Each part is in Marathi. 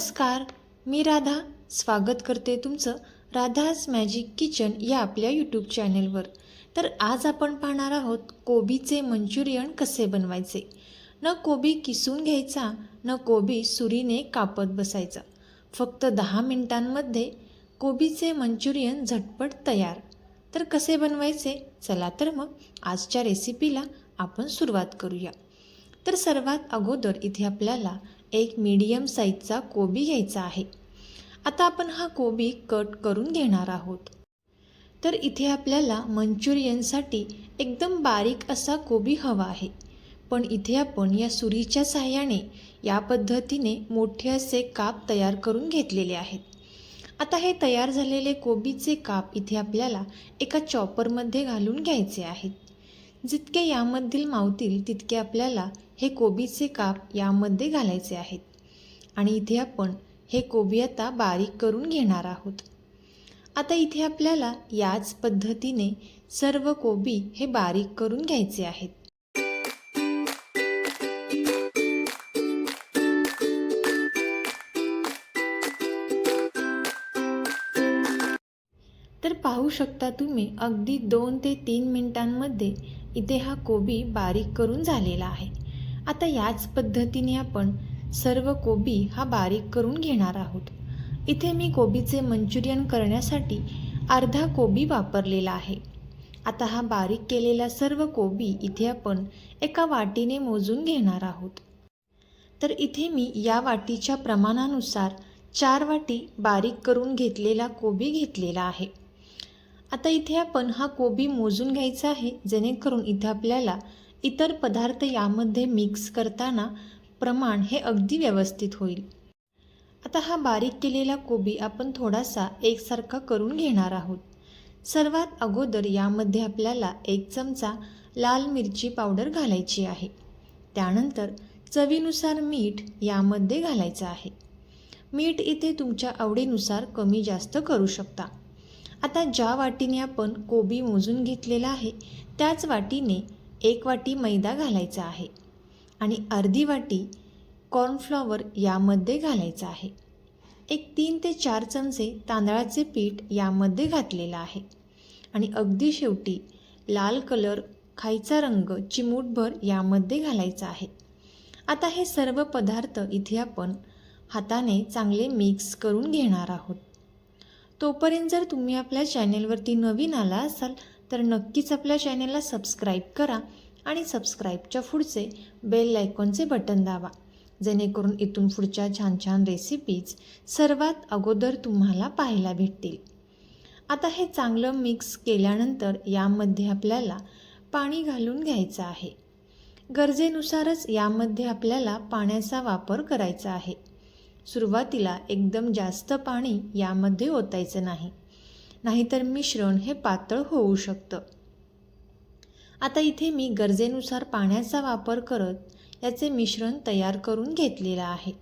नमस्कार मी राधा. स्वागत करते तुमचं राधाज मॅजिक किचन या आपल्या यूट्यूब चॅनेलवर तर आज आपण पाहणार आहोत कोबीचे मंचुरियन कसे बनवायचे? न कोबी किसून घ्यायचा न कोबी सुरीने कापत बसायचा. फक्त दहा मिनिटांमध्ये कोबीचे मंचुरियन झटपट तयार. तर कसे बनवायचे? चला तर मग आजच्या रेसिपीला आपण सुरुवात करूया. तर सर्वात अगोदर इथे आपल्याला एक मीडियम साईजचा कोबी घ्यायचा आहे. आता आपण हा कोबी कट करून घेणार आहोत. तर इथे आपल्याला मंचुरियनसाठी एकदम बारीक असा कोबी हवा आहे. पण इथे आपण या सुरीच्या सहाय्याने या पद्धतीने मोठे असे काप तयार करून घेतलेले आहेत. आता हे तयार झालेले कोबीचे काप इथे आपल्याला एका चॉपरमध्ये घालून घ्यायचे आहेत. जितके यामधील मावतील तितके आपल्याला हे कोबीचे काप यामध्ये घालायचे आहेत. आणि इथे आपण हे कोबी आता बारीक करून घेणार आहोत. आता इथे आपल्याला याच पद्धतीने सर्व कोबी हे बारीक करून घ्यायचे आहेत. तर पाहू शकता तुम्ही अगदी दोन ते तीन मिनिटांमध्ये इथे हा कोबी बारीक करून झालेला आहे. आता याच पद्धतीने आपण सर्व कोबी हा बारीक करून घेणार आहोत. इथे मी कोबीचे मंचुरियन करण्यासाठी अर्धा कोबी वापरलेला आहे. आता हा बारीक केलेला सर्व कोबी इथे आपण एका वाटीने मोजून घेणार आहोत. तर इथे मी या वाटीच्या प्रमाणानुसार चार वाटी बारीक करून घेतलेला कोबी घेतलेला आहे. आता इथे आपण हा कोबी मोजून घ्यायचा आहे जेणेकरून इथे आपल्याला इतर पदार्थ यामध्ये मिक्स करताना प्रमाण हे अगदी व्यवस्थित होईल. आता हा बारीक केलेला कोबी आपण थोडासा एकसारखा करून घेणार आहोत. सर्वात अगोदर यामध्ये आपल्याला एक चमचा लाल मिरची पावडर घालायची आहे. त्यानंतर चवीनुसार मीठ यामध्ये घालायचं आहे. मीठ इथे तुमच्या आवडीनुसार कमी जास्त करू शकता. आता ज्या वाटीने आपण कोबी मोजून घेतलेला आहे त्याच वाटीने एक वाटी मैदा घालायचा आहे आणि अर्धी वाटी कॉर्नफ्लॉवर यामध्ये घालायचा आहे. एक तीन ते चार चमचे तांदळाचे पीठ यामध्ये घातलेलं आहे आणि अगदी शेवटी लाल कलर खायचा रंग चिमूटभर यामध्ये घालायचा आहे. आता हे सर्व पदार्थ इथे आपण हाताने चांगले मिक्स करून घेणार आहोत. तोपर्यंत जर तुम्ही आपल्या चॅनेलवरती नवीन आला असाल तर नक्कीच आपल्या चॅनेलला सबस्क्राईब करा आणि सबस्क्राईबच्या पुढचे बेल लायकॉनचे बटन दाबा. जेणेकरून इथून पुढच्या छान छान रेसिपीज सर्वात अगोदर तुम्हाला पाहायला भेटतील. आता हे चांगलं मिक्स केल्यानंतर यामध्ये आपल्याला पाणी घालून घ्यायचं आहे. गरजेनुसारच यामध्ये आपल्याला पाण्याचा वापर करायचा आहे. सुरुवातीला एकदम जास्त पाणी यामध्ये ओतायचं नाही. नाहीतर मिश्रण हे पातळ होऊ शकतं. आता इथे मी गरजेनुसार पाण्याचा वापर करत याचे मिश्रण तयार करून घेतलेलं आहे.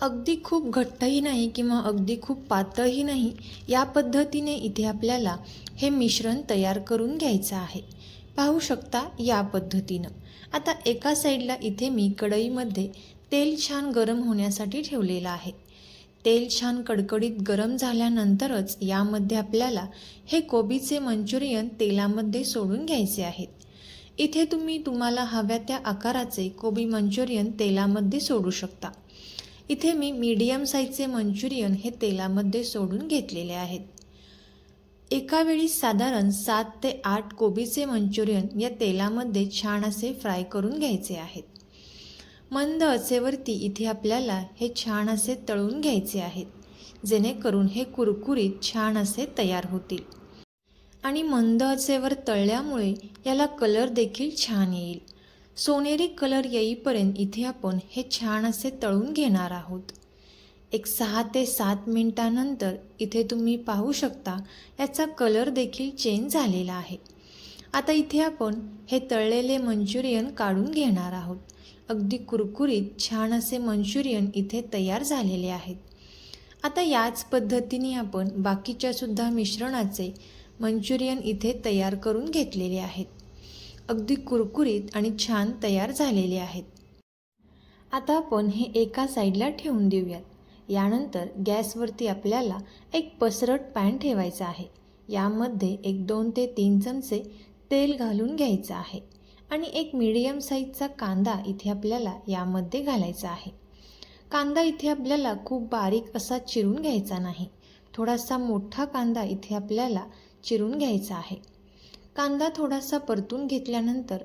अगदी खूप घट्टही नाही किंवा अगदी खूप पातळही नाही या पद्धतीने इथे आपल्याला हे मिश्रण तयार करून घ्यायचं आहे. पाहू शकता या पद्धतीनं. आता एका साईडला इथे मी कढईमध्ये तेल छान गरम होण्यासाठी ठेवलेलं आहे. तेल छान कडकडीत गरम झाल्यानंतरच यामध्ये आपल्याला हे कोबीचे मंचुरियन तेलामध्ये सोडून घ्यायचे आहेत. इथे तुम्ही तुम्हाला हव्या त्या आकाराचे कोबी मंचुरियन तेलामध्ये सोडू शकता. इथे मी मीडियम साईजचे मंचुरियन हे तेलामध्ये सोडून घेतलेले आहेत. एका वेळी साधारण सात ते आठ कोबीचे मंचुरियन या तेलामध्ये छान असे फ्राय करून घ्यायचे आहेत. मंद असेवरती इथे आपल्याला हे छान असे तळून घ्यायचे आहेत जेणेकरून हे कुरकुरीत छान असे तयार होतील. आणि मंद असेवर तळल्यामुळे याला कलर देखील छान येईल. सोनेरी कलर येईपर्यंत इथे आपण हे छान असे तळून घेणार आहोत. एक सहा ते सात मिनटानंतर इथे तुम्ही पाहू शकता याचा कलर देखील चेंज झालेला आहे. आता इथे आपण हे तळलेले मंचुरियन काढून घेणार आहोत. अगदी कुरकुरीत छान असे मंचुरियन इथे तयार झालेले आहेत. आता याच पद्धतीने आपण बाकीच्यासुद्धा मिश्रणाचे मंचुरियन इथे तयार करून घेतलेले आहेत. अगदी कुरकुरीत आणि छान तयार झालेले आहेत. आता आपण हे एका साईडला ठेवून देऊयात. यानंतर गॅसवरती आपल्याला एक पसरट पॅन ठेवायचा आहे. यामध्ये एक दोन ते तीन चमचे तेल घालून घ्यायचं आहे. आणि एक मीडियम साईजचा कांदा इथे आपल्याला यामध्ये घालायचा आहे. कांदा इथे आपल्याला खूप बारीक असा चिरून घ्यायचा नाही. थोडासा मोठा कांदा इथे आपल्याला चिरून घ्यायचा आहे. कांदा थोडासा परतून घेतल्यानंतर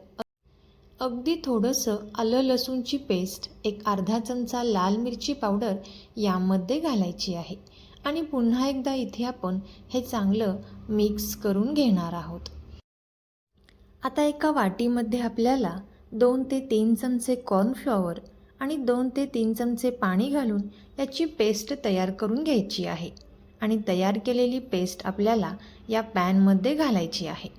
अगदी थोडंसं आलं लसूणची पेस्ट एक अर्धा चमचा लाल मिरची पावडर यामध्ये घालायची आहे. आणि पुन्हा एकदा इथे आपण हे चांगलं मिक्स करून घेणार आहोत. आता एका वाटीमध्ये आपल्याला दोन ते तीन चमचे कॉर्नफ्लॉवर आणि दोन ते तीन चमचे पाणी घालून याची पेस्ट तयार करून घ्यायची आहे. आणि तयार केलेली पेस्ट आपल्याला या पॅनमध्ये घालायची आहे.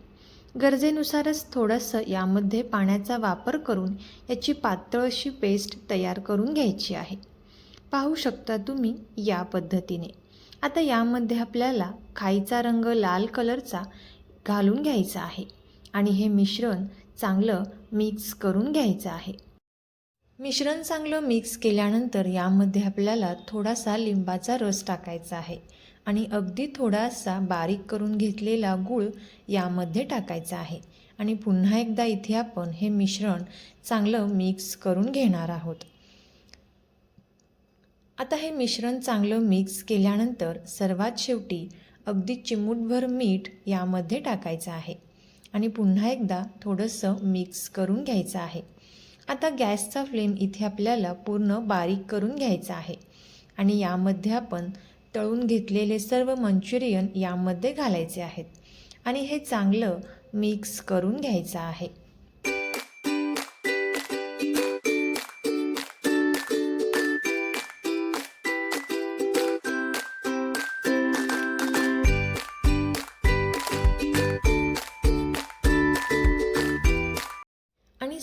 गरजेनुसारच थोडंसं यामध्ये पाण्याचा वापर करून याची पातळ अशी पेस्ट तयार करून घ्यायची आहे. पाहू शकता तुम्ही या पद्धतीने. आता यामध्ये आपल्याला खाईचा रंग लाल कलरचा घालून घ्यायचा आहे. आणि हे मिश्रण चांगलं मिक्स करून घ्यायचं आहे. मिश्रण चांगलं मिक्स केल्यानंतर यामध्ये आपल्याला थोडासा लिंबाचा रस टाकायचा आहे आणि अगदी थोडासा बारीक करून घेतलेला गूळ यामध्ये टाकायचा आहे. आणि पुन्हा एकदा इथे आपण हे मिश्रण चांगलं मिक्स करून घेणार आहोत. आता हे मिश्रण चांगलं मिक्स केल्यानंतर सर्वात शेवटी अगदी चिमूटभर मीठ यामध्ये टाकायचं आहे. आणि पुन्हा एकदा थोडंसं मिक्स करून घ्यायचं आहे. आता गॅसचा फ्लेम इथे आपल्याला पूर्ण बारीक करून घ्यायचा आहे. आणि यामध्ये आपण तळून घेतलेले सर्व मंचुरियन यामध्ये घालायचे आहेत. आणि हे चांगलं मिक्स करून घ्यायचं आहे.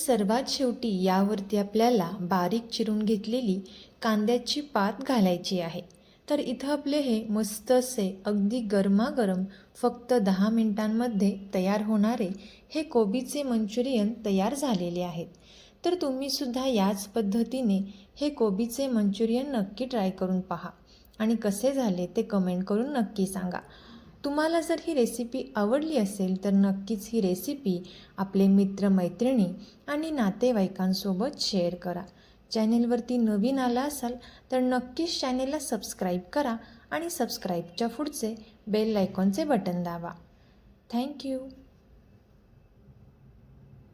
सर्वात शेवटी यावरती आपल्याला बारीक चिरून घेतलेली कांद्याची पात घालायची आहे. तर इथं आपले हे मस्त असे अगदी गरमागरम फक्त दहा मिनिटांमध्ये तयार होणारे हे कोबीचे मंचुरियन तयार झालेले आहेत. तर तुम्हीसुद्धा याच पद्धतीने हे कोबीचे मंचुरियन नक्की ट्राय करून पहा. आणि कसे झाले ते कमेंट करून नक्की सांगा. तुम्हाला जर ही रेसिपी आवडली असेल तर नक्कीच ही रेसिपी आपले मित्रमैत्रिणी आणि नातेवाईकांसोबत शेअर करा. चॅनेलवरती नवीन आला असाल तर नक्कीच चॅनेलला सबस्क्राईब करा आणि सबस्क्राईबच्या पुढचे बेल आयकॉनचे बटन दाबा. Thank you